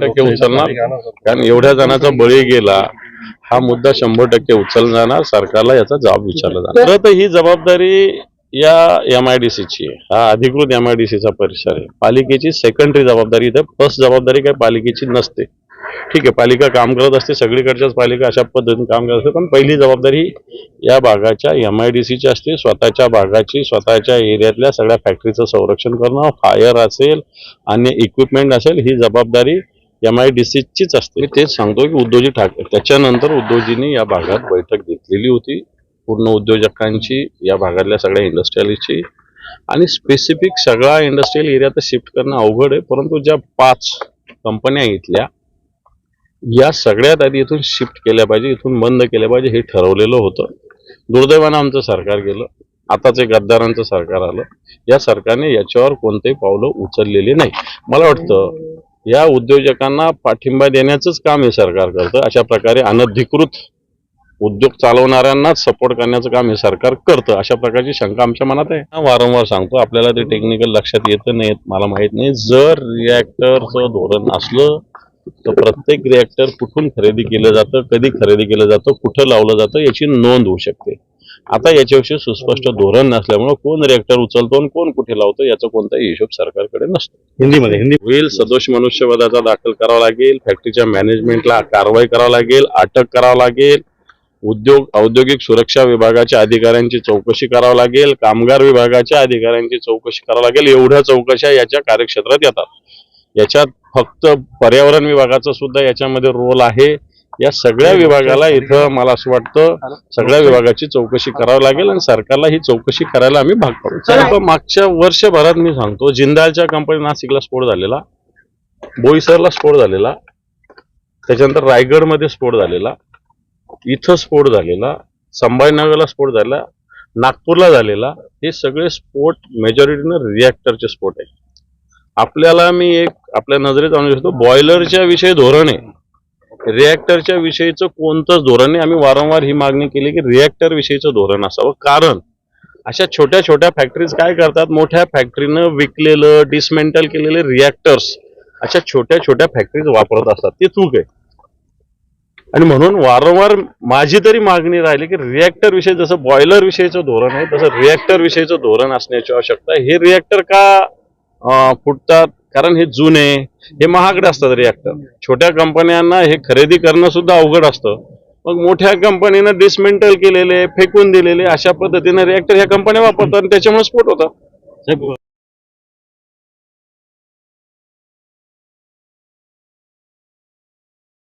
टक्के उचलणार. कारण एवढ्या जणांचा बळी गेला हा मुद्दा शंभर टक्के उचलला जाणार सरकारला याचा जबाब विचारला जाणार. खरं तर ही जबाबदारी या एम आय डी सीची हा अधिकृत एम आय डी सीचा परिसर आहे. पालिकेची सेकंडरी जबाबदारी इथे फर्स्ट जबाबदारी काही पालिकेची नसते. ठीक आहे पालिका काम करत असते सगळीकडच्याच पालिका अशा पद्धतीने काम करत असते पण पहिली जबाबदारी या भागाच्या एम आय डी सीची असते. स्वतःच्या भागाची स्वतःच्या एरियातल्या सगळ्या फॅक्टरीचं संरक्षण करणं फायर असेल अन्य इक्विपमेंट असेल ही जबाबदारी एम आय डी सीचीच असते. मी तेच सांगतो की उद्योजी ठाकरे त्याच्यानंतर उद्योजींनी या भागात बैठक घेतलेली होती. पूर्ण उद्योजकांची या भागातल्या सगळ्या इंडस्ट्रियलिस्टची आणि स्पेसिफिक सगळा इंडस्ट्रियल एरिया तर शिफ्ट करणं अवघड आहे परंतु ज्या पाच कंपन्या इथल्या या सगळ्यात आधी इथून शिफ्ट केल्या पाहिजे इथून बंद केल्या पाहिजे हे ठरवलेलं होतं. दुर्दैवानं आमचं सरकार गेलं. आताच एक गद्दारांचं सरकार आलं. या सरकारने याच्यावर कोणतेही पावलं उचललेली नाही. मला वाटतं या उद्योजकांना पाठिंबा देण्याचंच काम हे सरकार करतं. अशा प्रकारे अनधिकृत उद्योग चालवणाऱ्यांनाच सपोर्ट करण्याचं काम हे सरकार करतं. अशा प्रकारची शंका आमच्या मनात आहे. वारंवार सांगतो आपल्याला ते टेक्निकल लक्षात येतं नाही मला माहीत नाही. जर रिॲक्टरचं धोरण असलं तर प्रत्येक रिॲक्टर कुठून खरेदी केलं जातं कधी खरेदी केलं जातं कुठं लावलं जातं याची नोंद होऊ शकते. आता याच्याविषयी सुस्पष्ट धोरण नसल्यामुळं कोण रिॲक्टर उचलतो आणि कोण कुठे लावतो याचा कोणताही हिशोब सरकारकडे नसतो. हिंदीमध्ये हिंदी होईल सदोष मनुष्यवधाचा दाखल करावा लागेल फॅक्टरीच्या मॅनेजमेंटला कारवाई करावी लागेल अटक करावं लागेल उद्योग औद्योगिक सुरक्षा विभागाच्या अधिकाऱ्यांची चौकशी करावी लागेल कामगार विभागाच्या अधिकाऱ्यांची चौकशी करावी लागेल एवढ्या चौकशा याच्या कार्यक्षेत्रात येतात. याच्यात फक्त पर्यावरण विभागाचा सुद्धा याच्यामध्ये रोल आहे. या सगळ्या विभागाला इथं मला असं वाटतं सगळ्या विभागाची चौकशी करावी लागेल आणि सरकारला ही चौकशी करायला आम्ही भाग पाडू. साहेब, मागच्या वर्षभरात मी सांगतो जिंदालच्या कंपनी नाशिकला स्फोट झालेला बोईसरला स्फोट झालेला त्याच्यानंतर रायगडमध्ये स्फोट झालेला इथं स्फोट झालेला संभाजीनगरला स्फोट झाला नागपूरला झालेला हे सगळे स्फोट मेजॉरिटीनं रिॲक्टरचे स्फोट आहे आपल्याला मी एक आपल्या नजरेत आणू शकतो बॉयलरच्या विषयी धोरण आहे. रिॲक्टरच्या विषयीचं कोणतंच धोरण नाही. आम्ही वारंवार ही मागणी केली की रिॲक्टर विषयीचं धोरण असावं. कारण अशा छोट्या छोट्या फॅक्टरीज काय करतात? मोठ्या फॅक्टरीनं विकलेलं डिसमेंटल केलेले रिॲक्टर्स अशा छोट्या छोट्या फॅक्टरीज वापरत असतात. ते चूक आहे. आणि म्हणून वारंवार माझी तरी मागणी राहिली की रिॲक्टर विषयी जसं बॉयलर विषयीचं धोरण आहे तसं रिॲक्टर विषयीचं धोरण असण्याची आवश्यकता हे रिॲक्टर का फुटतात? कारण हे जुने हे महागडे असतात रिॲक्टर छोट्या कंपन्यांना हे खरेदी करणं सुद्धा अवघड असतं. मग मोठ्या कंपनीनं डिसमेंटल केलेले फेकून दिलेले अशा पद्धतीने रिॲक्टर ह्या कंपन्या वापरतात आणि त्याच्यामुळे स्फोट होतात.